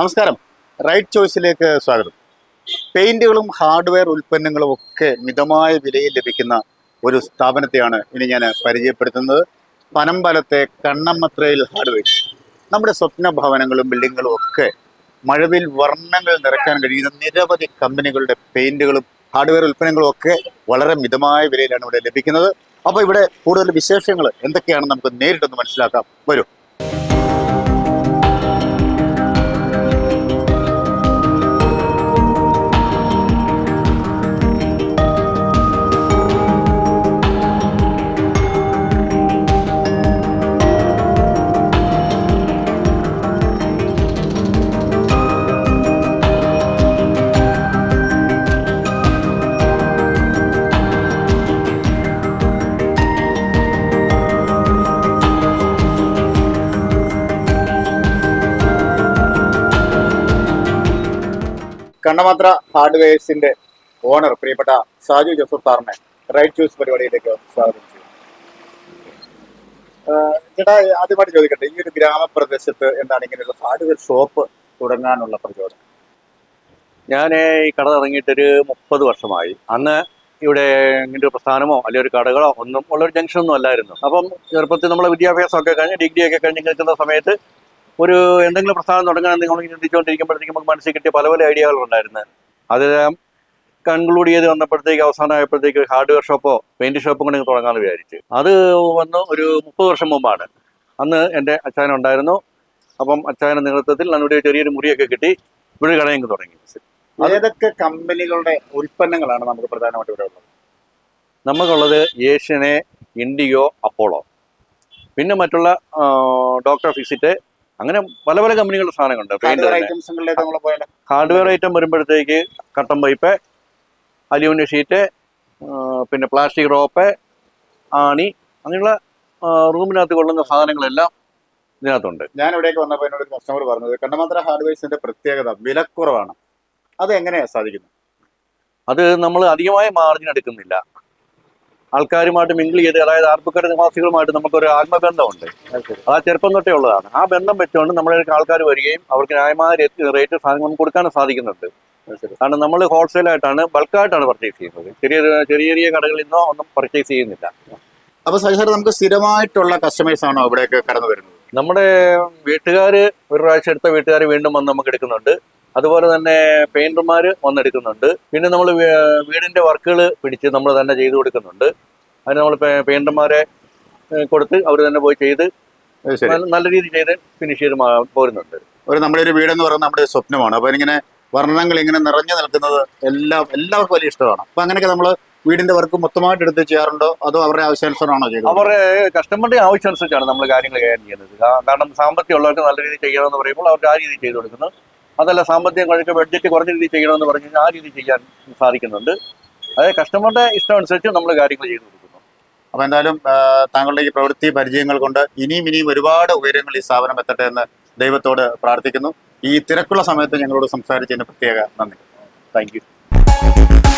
നമസ്കാരം. റൈറ്റ് ചോയ്സിലേക്ക് സ്വാഗതം. പെയിന്റുകളും ഹാർഡ്വെയർ ഉൽപ്പന്നങ്ങളും ഒക്കെ മിതമായ വിലയിൽ ലഭിക്കുന്ന ഒരു സ്ഥാപനത്തെയാണ് ഇനി ഞാൻ പരിചയപ്പെടുത്തുന്നത്. പനമ്പലത്തെ കണ്ണമ്മത്രയിൽ ഹാർഡ്വെയർ. നമ്മുടെ സ്വപ്ന ഭവനങ്ങളും ബിൽഡിങ്ങുകളും ഒക്കെ മഴവിൽ വർണങ്ങൾ നിറയ്ക്കാൻ കഴിയുന്ന നിരവധി കമ്പനികളുടെ പെയിന്റുകളും ഹാർഡ്വെയർ ഉൽപ്പന്നങ്ങളും ഒക്കെ വളരെ മിതമായ വിലയിലാണ് ഇവിടെ ലഭിക്കുന്നത്. അപ്പോൾ ഇവിടെ കൂടുതൽ വിശേഷങ്ങൾ എന്തൊക്കെയാണെന്ന് നമുക്ക് നേരിട്ടൊന്ന് മനസ്സിലാക്കാം. വരൂ. കണ്ണമാത്ര ഹാർഡ്വെയർസിന്റെ ഓണർ പ്രിയപ്പെട്ട സാജു ജോസഫ് സാറിനെ റൈറ്റ് ചൂസ് പരിപാടിയിലേക്ക് സ്വാഗതം ചെയ്യും ചേട്ടാ ആദ്യമായിട്ട് ചോദിക്കട്ടെ ഈ ഒരു ഗ്രാമപ്രദേശത്ത് എന്താണ് ഇങ്ങനെയുള്ള ഹാർഡ്വെയർ ഷോപ്പ് തുടങ്ങാനുള്ള പ്രചോദനം? ഞാൻ ഈ കട തുടങ്ങിയിട്ടൊരു മുപ്പത് വർഷമായി. അന്ന് ഇവിടെ ഇങ്ങനെ ഒരു പ്രസ്ഥാനമോ അല്ലെങ്കിൽ ഒരു കടകളോ ഒന്നും ഉള്ളൊരു ജംഗ്ഷൻ ഒന്നും അല്ലായിരുന്നു. അപ്പം ചെറുപ്പത്തിൽ നമ്മളെ വിദ്യാഭ്യാസമൊക്കെ കഴിഞ്ഞ് ഡിഗ്രി ഒക്കെ കഴിഞ്ഞ് നിൽക്കുന്ന സമയത്ത് ഒരു എന്തെങ്കിലും പ്രസ്ഥാനം തുടങ്ങാൻ നിങ്ങൾ ചിന്തിച്ചുകൊണ്ടിരിക്കുമ്പോഴത്തേക്കും നമുക്ക് മനസ്സിൽ കിട്ടിയ പല പല ഐഡിയകളുണ്ടായിരുന്നു അത് കൺക്ലൂഡ് ചെയ്ത് വന്നപ്പോഴത്തേക്ക് അവസാനമായപ്പോഴത്തേക്ക് ഹാർഡ്വെയർ ഷോപ്പോ പെയിന്റ് ഷോപ്പോ കൊണ്ട് തുടങ്ങാമെന്ന് വിചാരിച്ചു. അത് വന്ന് ഒരു മുപ്പത് വർഷം മുമ്പാണ്. അന്ന് എന്റെ അച്ഛൻ ഉണ്ടായിരുന്നു. അപ്പം അച്ഛന്റെ നേതൃത്വത്തിൽ നമ്മുടെ ചെറിയൊരു മുറിയൊക്കെ കിട്ടി. ഇവിടെ കടയെങ്കിൽ തുടങ്ങി. ഏതൊക്കെ കമ്പനികളുടെ ഉൽപ്പന്നങ്ങളാണ് നമുക്ക് പ്രധാനമായിട്ട് ഇവിടെ ഉള്ളത്? നമുക്കുള്ളത് ഏഷ്യനെ ഇൻഡിയോ അപ്പോളോ. പിന്നെ മറ്റുള്ള ഡോക്ടർ ഫിസിറ്റ് അങ്ങനെ പല പല കമ്പനികളുടെ സാധനങ്ങളുണ്ട്. പെയിന്റ് ഹാർഡ്വെയർ ഐറ്റം വരുമ്പോഴത്തേക്ക് കട്ടൻ പൈപ്പ് അലൂമിനിയം ഷീറ്റ് പിന്നെ പ്ലാസ്റ്റിക് റോപ്പ് ആണി അങ്ങനെയുള്ള റൂമിനകത്ത് കൊള്ളുന്ന സാധനങ്ങളെല്ലാം ഇതിനകത്തുണ്ട്. ഞാൻ ഇവിടേക്ക് വന്നപ്പോൾ എന്നോട് കസ്റ്റമർ പറഞ്ഞത് കണ്ണമാത്ര ഹാർഡ്വെയർസിന്റെ പ്രത്യേകത വിലക്കുറവാണ്. അത് എങ്ങനെയാണ് സാധിക്കുന്നത്? അത് നമ്മൾ അധികമായ മാർജിൻ എടുക്കുന്നില്ല. ആൾക്കാരുമായിട്ട് മിങ്കിൾ ചെയ്ത് അതായത് ആർപ്പക്കര നിവാസികളുമായിട്ട് നമുക്കൊരു ആത്മബന്ധമുണ്ട്. അത് ആ ചെറുപ്പം തൊട്ടേ ഉള്ളതാണ്. ആ ബന്ധം വെച്ചുകൊണ്ട് നമ്മുടെ ആൾക്കാർ വരികയും അവർക്ക് ന്യായമായ റേറ്റ് സാധനങ്ങൾ കൊടുക്കാനും സാധിക്കുന്നുണ്ട്. കാരണം നമ്മൾ ഹോൾസെയിലായിട്ടാണ് ബൾക്കായിട്ടാണ് പർച്ചേസ് ചെയ്യുന്നത്. ചെറിയ ചെറിയ ചെറിയ കടകളിൽ നിന്നോ ഒന്നും പർച്ചേസ് ചെയ്യുന്നില്ല. അപ്പൊ സാർ നമുക്ക് സ്ഥിരമായിട്ടുള്ള കസ്റ്റമേഴ്സ് ആണോ ഇവിടേക്ക് കടന്നു വരുന്നത്? നമ്മുടെ വീട്ടുകാർ ഒരു പ്രാവശ്യം എടുത്ത വീട്ടുകാർ വീണ്ടും വന്ന് നമുക്ക് എടുക്കുന്നുണ്ട്. അതുപോലെ തന്നെ പെയിന്റർമാർ വന്നെടുക്കുന്നുണ്ട്. പിന്നെ നമ്മൾ വീടിന്റെ വർക്കുകൾ പിടിച്ച് നമ്മൾ തന്നെ ചെയ്തു കൊടുക്കുന്നുണ്ട്. അതിന് നമ്മൾ പെയിന്റർമാരെ കൊടുത്ത് അവർ തന്നെ പോയി ചെയ്ത് നല്ല- രീതിയിൽ ചെയ്ത് ഫിനിഷ് ചെയ്ത് പോരുന്നുണ്ട്. ഒരു നമ്മുടെ ഒരു വീടെന്ന് പറയുന്നത് നമ്മുടെ സ്വപ്നമാണ്. അപ്പോൾ ഇങ്ങനെ വർണങ്ങൾ ഇങ്ങനെ നിറഞ്ഞു നിൽക്കുന്നത് എല്ലാം എല്ലാവർക്കും വലിയ ഇഷ്ടമാണ്. അപ്പൊ അങ്ങനെയൊക്കെ നമ്മൾ വീടിന്റെ വർക്ക് മൊത്തമായിട്ട് എടുത്ത് ചെയ്യാറുണ്ടോ? അതോ അവരുടെ ആവശ്യാനുസരണമാണോ ചെയ്യുന്നത് അവരുടെ കസ്റ്റമറുടെ ആവശ്യാനുസരിച്ചാണ് നമ്മൾ കാര്യങ്ങൾ കൈകാര്യം ചെയ്യുന്നത്. കാരണം സാമ്പത്തികം ഉള്ളവർക്ക് നല്ല രീതിയിൽ ചെയ്യണമെന്ന് പറയുമ്പോൾ അവർക്ക് ആ രീതിയിൽ ചെയ്തു കൊടുക്കുന്നു. അതല്ല സാമ്പത്തികം കുറച്ച് ബഡ്ജറ്റ് കുറഞ്ഞ രീതിയിൽ ചെയ്യണമെന്ന് പറഞ്ഞു കഴിഞ്ഞാൽ ആ രീതി ചെയ്യാൻ സാധിക്കുന്നുണ്ട്. അതായത് കസ്റ്റമറുടെ ഇഷ്ടം അനുസരിച്ച് നമ്മൾ കാര്യങ്ങൾ ചെയ്തു കൊടുക്കുന്നു. അപ്പോൾ എന്തായാലും താങ്കളുടെ ഈ പ്രവൃത്തി പരിചയങ്ങൾ കൊണ്ട് ഇനിയും ഇനിയും ഒരുപാട് ഉയരങ്ങൾ ഈ സ്ഥാപനം എത്തട്ടെ എന്ന് ദൈവത്തോട് പ്രാർത്ഥിക്കുന്നു. ഈ തിരക്കുള്ള സമയത്ത് ഞങ്ങളോട് സംസാരിച്ചതിന് പ്രത്യേക നന്ദി. Thank you